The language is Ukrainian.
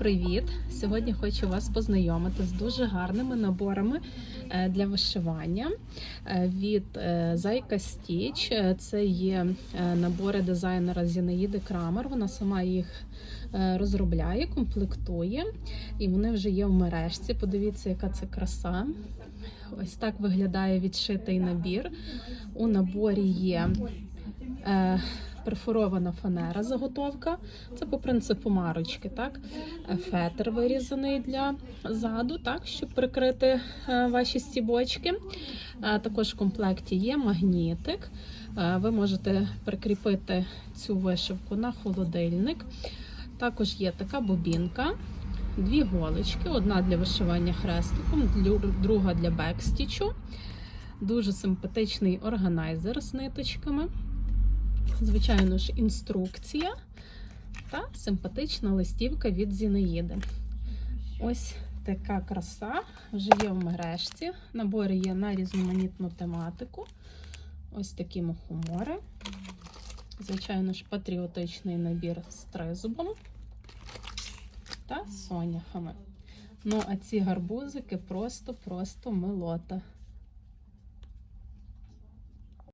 привіт! Сьогодні хочу вас познайомити з дуже гарними наборами е, для вишивання е, від е, Зайка Стіч. Це є набори дизайнера Зінаїди Крамер. Вона сама їх розробляє, комплектує, і вони вже є в мережці. Подивіться, яка це краса. Ось так виглядає відшитий набір. У наборі є. Перфорована фанера заготовка. Це по принципу марочки, так? Е, Фетр вирізаний для заду, так, щоб прикрити е, ваші стібочки. Е, Також в комплекті є магнітик. Ви можете прикріпити цю вишивку на холодильник. Також є така бобінка, дві голочки: одна для вишивання хрестиком, друга для бекстічу. Дуже симпатичний органайзер з ниточками. Звичайно ж, інструкція та симпатична листівка від Зінаїди. Ось така краса вже є в мережці. Набори є на різноманітну тематику. Ось такі мухомори. Звичайно ж, патріотичний набір з тризубом та соняхами. Ну, а ці гарбузики просто-просто милота.